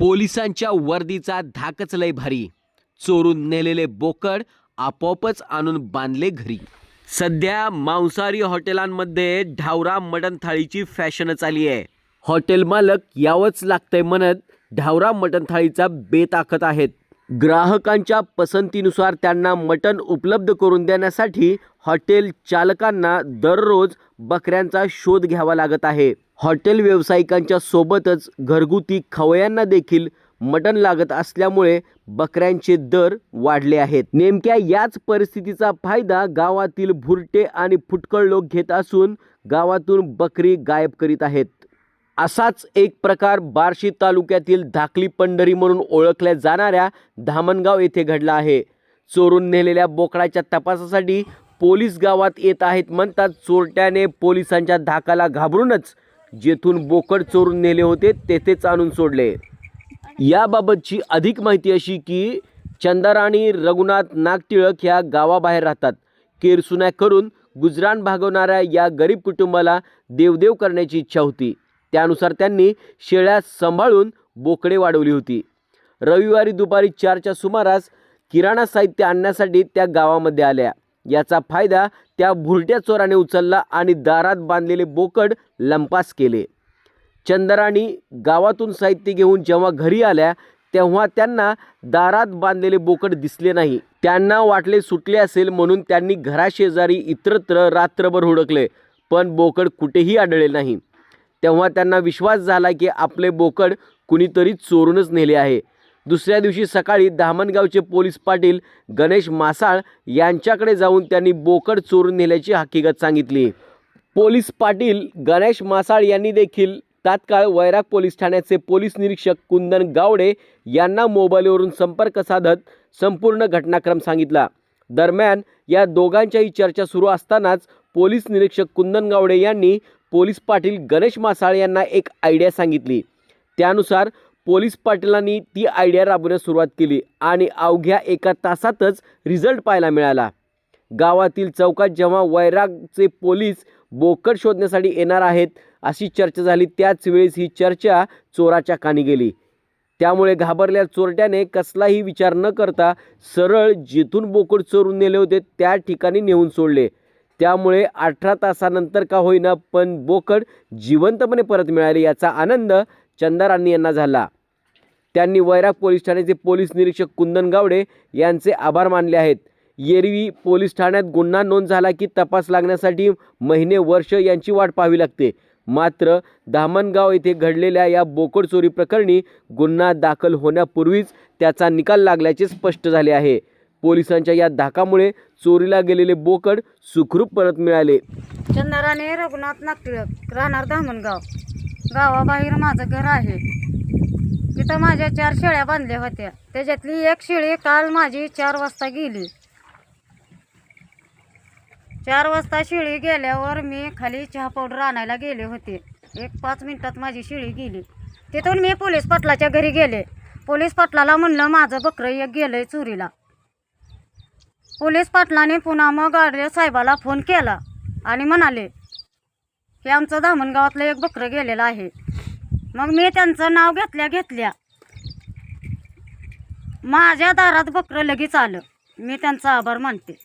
पोलिसांच्या वर्दीचा धाकच लय भारी. चोरून नेलेले बोकड आपोआपच आणून बांधले घरी. सध्या मांसाहारी हॉटेलांमध्ये ढावरा मटण थाळीची फॅशनच आली आहे. हॉटेल मालक यावंच लागतंय म्हणत ढावरा मटण थाळीचा बेत आखत आहेत. ग्राहकांच्या पसंतीनुसार त्यांना मटण उपलब्ध करून देण्यासाठी हॉटेल चालकांना दररोज बकऱ्यांचा शोध घ्यावा लागत आहे. हॉटेल व्यावसायिकांच्या सोबतच घरगुती खवयांना देखील मटण लागत असल्यामुळे बकऱ्यांचे दर वाढले आहेत. नेमक्या याच परिस्थितीचा फायदा गावातील भुरटे आणि फुटकळ लोक घेत असून गावातून बकरी गायब करीत आहेत. असाच एक प्रकार बार्शी तालुक्यातील धाकली पंढरी म्हणून ओळखल्या जाणाऱ्या धामणगाव येथे घडला आहे. चोरून नेलेल्या बोकडाच्या तपासासाठी पोलीस गावात येत आहेत म्हणतात चोरट्याने पोलिसांच्या धाकाला घाबरूनच जेथून बोकड चोरून नेले होते तेथेच आणून सोडले. याबाबतची अधिक माहिती अशी की चंदाराणी रघुनाथ नागटिळक ह्या गावाबाहेर राहतात. केरसुन्या करून गुजराण भागवणाऱ्या या गरीब कुटुंबाला देवदेव करण्याची इच्छा होती. त्यानुसार त्यांनी शेळ्या सांभाळून बोकडे वाढवली होती. रविवारी दुपारी चारच्या सुमारास किराणा साहित्य आणण्यासाठी त्या गावामध्ये आल्या. याचा फायदा त्या भुरट्या चोराने उचलला आणि दारात बांधलेले बोकड लंपास केले. चंदराणी गावातून साहित्य घेऊन जेव्हा घरी आल्या तेव्हा त्यांना दारात बांधलेले बोकड दिसले नाही. त्यांना वाटले सुटले असेल म्हणून त्यांनी घराशेजारी इतरत्र रात्रभर हुडकले पण बोकड कुठेही आढळले नाही. तेव्हा त्यांना विश्वास झाला की आपले बोकड कुणीतरी चोरूनच नेले आहे. दुसऱ्या दिवशी सकाळी धामणगावचे पोलीस पाटील गणेश मासाळ यांच्याकडे जाऊन त्यांनी बोकड चोरून नेल्याची हकीकत सांगितली. पोलीस पाटील गणेश मासाळ यांनी देखील तात्काळ वैराग पोलीस ठाण्याचे पोलीस निरीक्षक कुंदन गावडे यांना मोबाईलवरून संपर्क साधत संपूर्ण घटनाक्रम सांगितला. दरम्यान या दोघांच्याही चर्चा सुरू असतानाच पोलीस निरीक्षक कुंदन गावडे यांनी पोलीस पाटील गणेश मासाळ यांना एक आयडिया सांगितली. त्यानुसार पोलीस पाटलांनी ती आयडिया राबवण्यास सुरुवात केली आणि अवघ्या एका तासातच रिझल्ट पाहायला मिळाला. गावातील चौकात जेव्हा वैरागचे पोलीस बोकड शोधण्यासाठी येणार आहेत अशी चर्चा झाली त्याच वेळेस ही चर्चा चोराच्या कानी गेली. त्यामुळे घाबरल्या चोरट्याने कसलाही विचार न करता सरळ जिथून बोकड चोरून नेले होते त्या ठिकाणी नेऊन सोडले. त्यामुळे अठरा तासानंतर का होईना पण बोकड जिवंतपणे परत मिळाले याचा आनंद चंदारांनी यांना झाला. त्यांनी वैराग पोलीस ठाण्याचे पोलीस निरीक्षक कुंदन गावडे यांचे आभार मानले आहेत. एरवी पोलीस ठाण्यात गुन्हा नोंद झाला की तपास लागण्यासाठी महिने वर्ष यांची वाट पाहावी लागते. मात्र धामणगाव येथे घडलेल्या या बोकड चोरी प्रकरणी गुन्हा दाखल होण्यापूर्वीच त्याचा निकाल लागल्याचे स्पष्ट झाले आहे. पोलिसांच्या या धाकामुळे चोरीला गेलेले बोकड सुखरूप परत मिळाले. चंद्राने रघुनाथ नागटिळक राहणार धामणगाव. गावाबाहेर माझं घर आहे. तिथं माझ्या चार शेळ्या बांधल्या होत्या. त्याच्यातली एक शेळी काल माझी चार वाजता गेली. चार वाजता शेळी गेल्यावर मी खाली चहा पावडर आणायला गेले होते. एक पाच मिनिटात माझी शेळी गेली. तिथून मी पोलीस पाटलाच्या घरी गेले. पोलीस पाटलाला म्हणलं माझं बकरं एक गेलं चोरीला. पोलीस पाटलाने पुन्हा मग गाडे साहेबाला फोन केला आणि म्हणाले की आमचं धामणगावातलं एक बकरं गेलेलं आहे. मग मी त्यांचं नाव घेतल्या घेतल्या. माझ्या दारात बकरं लगेच आलं. मी त्यांचा आभार मानते.